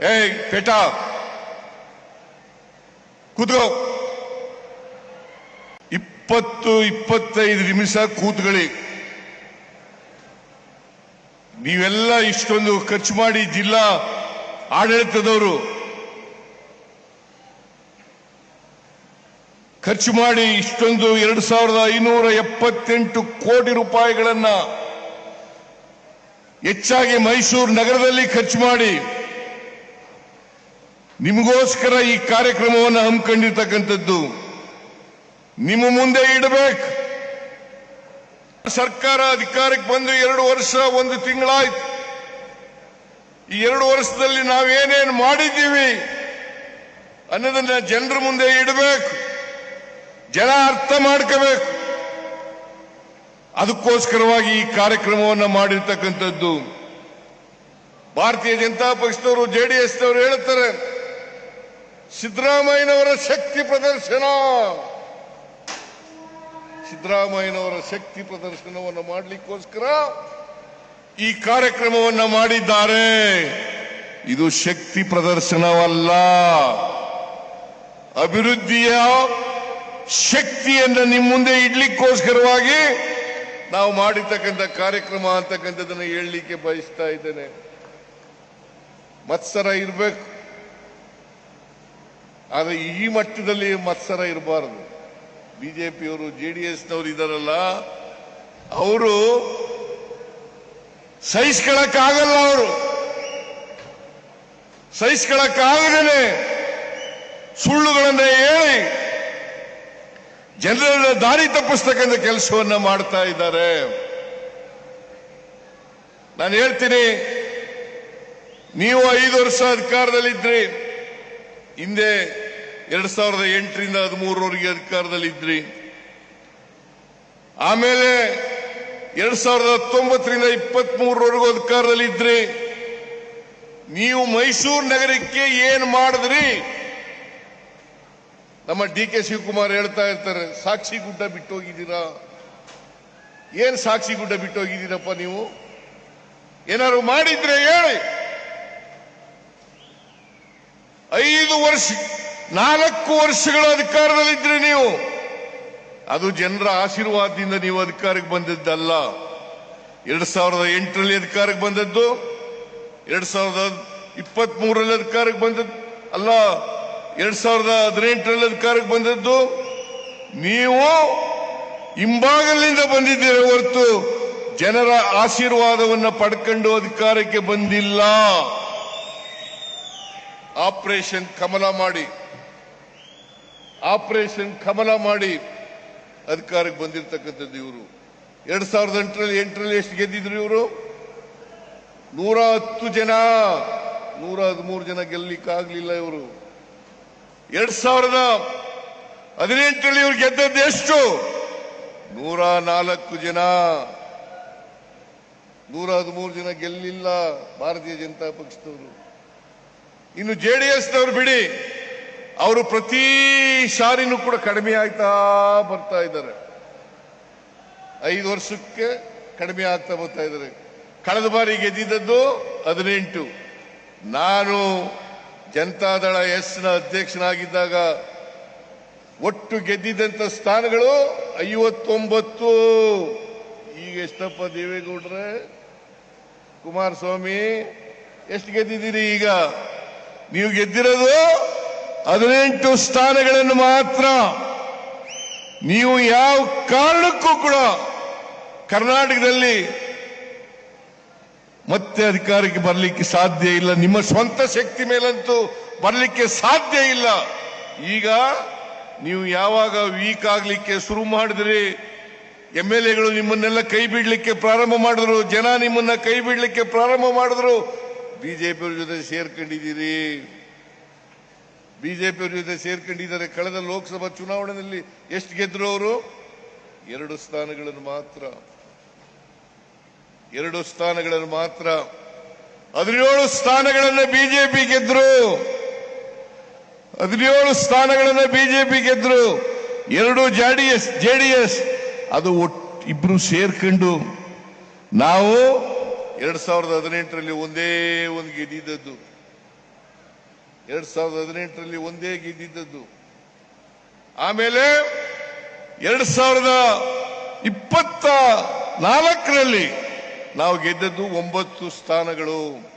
ಏಯ್, ಪೇಟ. ಕೂತ್ಕೋ. ಇಪ್ಪತ್ತು, ಇಪ್ಪತ್ತೈದು ನಿಮಿಷ ಕೂತ್ಕೊಳ್ಳಿ. ನೀವೆಲ್ಲ ಇಷ್ಟೊಂದು ಖರ್ಚು ಮಾಡಿ ಜಿಲ್ಲಾ ಆಡಳಿತದವರು. ಖರ್ಚು ಮಾಡಿ ಇಷ್ಟೊಂದು ಎರಡು ಸಾವಿರದ ಐನೂರ ಎಪ್ಪತ್ತೆಂಟು ಕೋಟಿ ರೂಪಾಯಿಗಳನ್ನ ಹೆಚ್ಚಾಗಿ ಮೈಸೂರು ನಗರದಲ್ಲಿ ಖರ್ಚು ಮಾಡಿ. ನಿಮಗೋಸ್ಕರ ಈ ಕಾರ್ಯಕ್ರಮವನ್ನು ಹಮ್ಮಿಕೊಂಡಿರ್ತಕ್ಕಂಥದ್ದು. ನಿಮ್ಮ ಮುಂದೆ ಇಡಬೇಕು. ಸರ್ಕಾರ ಅಧಿಕಾರಕ್ಕೆ ಬಂದು ಎರಡು ವರ್ಷ, ಒಂದು ತಿಂಗಳಾಯ್ತು. ಈ ಎರಡು ವರ್ಷದಲ್ಲಿ ನಾವೇನೇನು ಮಾಡಿದ್ದೀವಿ ಅನ್ನೋದನ್ನ ಜನರ ಮುಂದೆ ಇಡಬೇಕು. ಜನ ಅರ್ಥ ಮಾಡ್ಕೋಬೇಕು. ಅದಕ್ಕೋಸ್ಕರವಾಗಿ ಈ ಕಾರ್ಯಕ್ರಮವನ್ನು ಮಾಡಿರ್ತಕ್ಕಂಥದ್ದು. ಭಾರತೀಯ ಜನತಾ ಪಕ್ಷದವರು ಜೆಡಿಎಸ್ನವರು ಹೇಳ್ತಾರೆ ಸಿದ್ದರಾಮಯ್ಯನವರ ಶಕ್ತಿ ಪ್ರದರ್ಶನ. ಸಿದ್ದರಾಮಯ್ಯನವರ ಶಕ್ತಿ ಪ್ರದರ್ಶನವನ್ನು ಮಾಡಲಿಕ್ಕೋಸ್ಕರ ಈ ಕಾರ್ಯಕ್ರಮವನ್ನು ಮಾಡಿದ್ದಾರೆ. ಇದು ಶಕ್ತಿ ಪ್ರದರ್ಶನವಲ್ಲ. ಅಭಿವೃದ್ಧಿಯ ಶಕ್ತಿಯನ್ನು ನಿಮ್ಮ ಮುಂದೆ ಇಡ್ಲಿಕ್ಕೋಸ್ಕರವಾಗಿ ನಾವು ಮಾಡಿರ್ತಕ್ಕಂಥ ಕಾರ್ಯಕ್ರಮ ಅಂತಕ್ಕಂಥದ್ದನ್ನು ಹೇಳಲಿಕ್ಕೆ ಬಯಸ್ತಾ ಇದ್ದೇನೆ. ಮತ್ಸರ ಇರಬೇಕು. ಆದರೆ ಈ ಮಟ್ಟದಲ್ಲಿ ಮತ್ಸರ ಇರಬಾರದು. ಬಿಜೆಪಿಯವರು ಜೆಡಿಎಸ್ನವರು ಇದಾರಲ್ಲ, ಅವರು ಸಹಿಸ್ಕೊಳಕ್ಕಾಗಲ್ಲ ಅವರು. ಸಹಿಸ್ಕೊಳಕ್ಕಾಗದೇನೆ ಸುಳ್ಳುಗಳನ್ನ ಹೇಳಿ ಜನರ ದಾರಿ ತಪ್ಪಿಸ್ತಕ್ಕಂಥ ಕೆಲಸವನ್ನ ಮಾಡ್ತಾ ಇದ್ದಾರೆ. ನಾನು ಹೇಳ್ತೀನಿ, ನೀವು ಐದು ವರ್ಷ ಅಧಿಕಾರದಲ್ಲಿದ್ರಿ, ಹಿಂದೆ ಎರಡ್ ಸಾವಿರದ ಎಂಟರಿಂದ ಹದಿಮೂರವರೆಗೆ ಅಧಿಕಾರದಲ್ಲಿದ್ರಿ. ಆಮೇಲೆ ಎರಡ್ ಸಾವಿರದ ಹತ್ತೊಂಬತ್ತರಿಂದ ಇಪ್ಪತ್ತ್ ಮೂರವರೆಗೂ ಅಧಿಕಾರದಲ್ಲಿದ್ರಿ. ನೀವು ಮೈಸೂರು ನಗರಕ್ಕೆ ಏನ್ ಮಾಡಿದ್ರಿ? ನಮ್ಮ ಡಿ ಕೆ ಶಿವಕುಮಾರ್ ಹೇಳ್ತಾ ಇರ್ತಾರೆ, ಸಾಕ್ಷಿ ಗುಡ್ಡ ಬಿಟ್ಟೋಗಿದ್ದೀರಾ? ಏನ್ ಸಾಕ್ಷಿ ಗುಡ್ಡ ಬಿಟ್ಟೋಗಿದ್ದೀರಪ್ಪ ನೀವು? ಏನಾದ್ರು ಮಾಡಿದ್ರೆ ಹೇಳಿ. ಐದು ವರ್ಷ, ನಾಲ್ಕು ವರ್ಷಗಳ ಅಧಿಕಾರದಲ್ಲಿದ್ರೆ ನೀವು, ಅದು ಜನರ ಆಶೀರ್ವಾದದಿಂದ ನೀವು ಅಧಿಕಾರಕ್ಕೆ ಬಂದಿದ್ದಲ್ಲ. ಎರಡ್ ಸಾವಿರದ ಎಂಟರಲ್ಲಿ ಅಧಿಕಾರಕ್ಕೆ ಬಂದದ್ದು, ಎರಡ್ ಸಾವಿರದ ಇಪ್ಪತ್ತ್ ಮೂರರಲ್ಲಿ ಅಧಿಕಾರಕ್ಕೆ ಬಂದದ್ದು, ಅಲ್ಲ, ಎರಡ್ ಸಾವಿರದ ಹದಿನೆಂಟರಲ್ಲಿ ಅಧಿಕಾರಕ್ಕೆ ಬಂದದ್ದು. ನೀವು ಹಿಂಭಾಗಲಿಂದ ಬಂದಿದ್ದೀರ ಹೊರತು ಜನರ ಆಶೀರ್ವಾದವನ್ನು ಪಡ್ಕೊಂಡು ಅಧಿಕಾರಕ್ಕೆ ಬಂದಿಲ್ಲ. ಆಪರೇಷನ್ ಕಮಲ ಮಾಡಿ. ಆಪರೇಷನ್ ಕಮಲ ಮಾಡಿ ಅಧಿಕಾರಕ್ಕೆ ಬಂದಿರತಕ್ಕಂಥದ್ದು ಇವರು. ಎರಡ್ ಸಾವಿರದ ಎಂಟರಲ್ಲಿ ಎಂಟರಲ್ಲಿ ಎಷ್ಟು ಗೆದ್ದಿದ್ರು ಇವರು? ನೂರ ಹತ್ತು ಜನ. ನೂರ ಹದಿಮೂರು ಜನ ಗೆಲ್ಲಿಕ್ಕಾಗ್ಲಿಲ್ಲ ಇವರು. ಎರಡ್ ಸಾವಿರದ ಹದಿನೆಂಟರಲ್ಲಿ ಇವರು ಗೆದ್ದದ್ದು ಎಷ್ಟು? ನೂರ ನಾಲ್ಕು ಜನ. ನೂರ ಹದಿಮೂರು ಜನ ಗೆಲ್ಲಿಲ್ಲ ಭಾರತೀಯ ಜನತಾ ಪಕ್ಷದವರು. ಇನ್ನು ಜೆ ಡಿ ಎಸ್ನವ್ರು ಬಿಡಿ. ಅವರು ಪ್ರತಿ ಸಾರಿನೂ ಕೂಡ ಕಡಿಮೆ ಆಗ್ತಾ ಬರ್ತಾ ಇದ್ದಾರೆ. ಐದು ವರ್ಷಕ್ಕೆ ಕಡಿಮೆ ಆಗ್ತಾ ಬರ್ತಾ ಇದ್ದಾರೆ. ಕಳೆದ ಬಾರಿ ಗೆದ್ದಿದ್ದದ್ದು ಹದಿನೆಂಟು. ನಾನು ಜನತಾದಳ ಎಸ್ನ ಅಧ್ಯಕ್ಷನಾಗಿದ್ದಾಗ ಒಟ್ಟು ಗೆದ್ದಿದ್ದಂಥ ಸ್ಥಾನಗಳು ಐವತ್ತೊಂಬತ್ತು. ಈಗ ಎಷ್ಟಪ್ಪ ದೇವೇಗೌಡ್ರೆ? ಕುಮಾರಸ್ವಾಮಿ, ಎಷ್ಟು ಗೆದ್ದಿದ್ದೀರಿ ಈಗ? ನೀವು ಗೆದ್ದಿರೋದು ಹದಿನೆಂಟು ಸ್ಥಾನಗಳನ್ನು ಮಾತ್ರ. ನೀವು ಯಾವ ಕಾರಣಕ್ಕೂ ಕೂಡ ಕರ್ನಾಟಕದಲ್ಲಿ ಮತ್ತೆ ಅಧಿಕಾರಕ್ಕೆ ಬರಲಿಕ್ಕೆ ಸಾಧ್ಯ ಇಲ್ಲ. ನಿಮ್ಮ ಸ್ವಂತ ಶಕ್ತಿ ಮೇಲಂತೂ ಬರಲಿಕ್ಕೆ ಸಾಧ್ಯ ಇಲ್ಲ. ಈಗ ನೀವು ಯಾವಾಗ ವೀಕ್ ಆಗಲಿಕ್ಕೆ ಶುರು ಮಾಡಿದ್ರಿ? ಎಂ ಎಲ್ ಎಗಳು ನಿಮ್ಮನ್ನೆಲ್ಲ ಕೈ ಬಿಡ್ಲಿಕ್ಕೆ ಪ್ರಾರಂಭ ಮಾಡಿದ್ರು. ಜನ ನಿಮ್ಮನ್ನ ಕೈ ಬಿಡ್ಲಿಕ್ಕೆ ಪ್ರಾರಂಭ ಮಾಡಿದ್ರು. ಬಿಜೆಪಿಯವ್ರ ಜೊತೆ ಸೇರ್ಕೊಂಡಿದ್ದೀರಿ. ಬಿಜೆಪಿಯವ್ರ ಜೊತೆ ಸೇರ್ಕೊಂಡಿದ್ದಾರೆ. ಕಳೆದ ಲೋಕಸಭಾ ಚುನಾವಣೆಯಲ್ಲಿ ಎಷ್ಟು ಗೆದ್ರು ಅವರು? ಎರಡು ಸ್ಥಾನಗಳನ್ನು ಮಾತ್ರ. ಎರಡು ಸ್ಥಾನಗಳನ್ನು ಮಾತ್ರ. ಹದಿನೇಳು ಸ್ಥಾನಗಳನ್ನು ಬಿಜೆಪಿ ಗೆದ್ರು. ಹದಿನೇಳು ಸ್ಥಾನಗಳನ್ನು ಬಿಜೆಪಿ ಗೆದ್ರು. ಎರಡು ಜೆಡಿಎಸ್ ಜೆಡಿಎಸ್ ಅದು ಇಬ್ರು ಸೇರ್ಕೊಂಡು ನಾವು ಎರಡ್ ಸಾವಿರದ ಹದಿನೆಂಟರಲ್ಲಿ ಒಂದೇ ಒಂದು ಗೆದ್ದಿದ್ದದ್ದು ಎರಡ್ ಸಾವಿರದ ಹದಿನೆಂಟರಲ್ಲಿ ಒಂದೇ ಗೆದ್ದಿದ್ದದ್ದು ಆಮೇಲೆ ಎರಡ್ ಸಾವಿರದ ಇಪ್ಪತ್ತ ನಾಲ್ಕರಲ್ಲಿ ನಾವು ಗೆದ್ದದ್ದು ಒಂಬತ್ತು ಸ್ಥಾನಗಳು.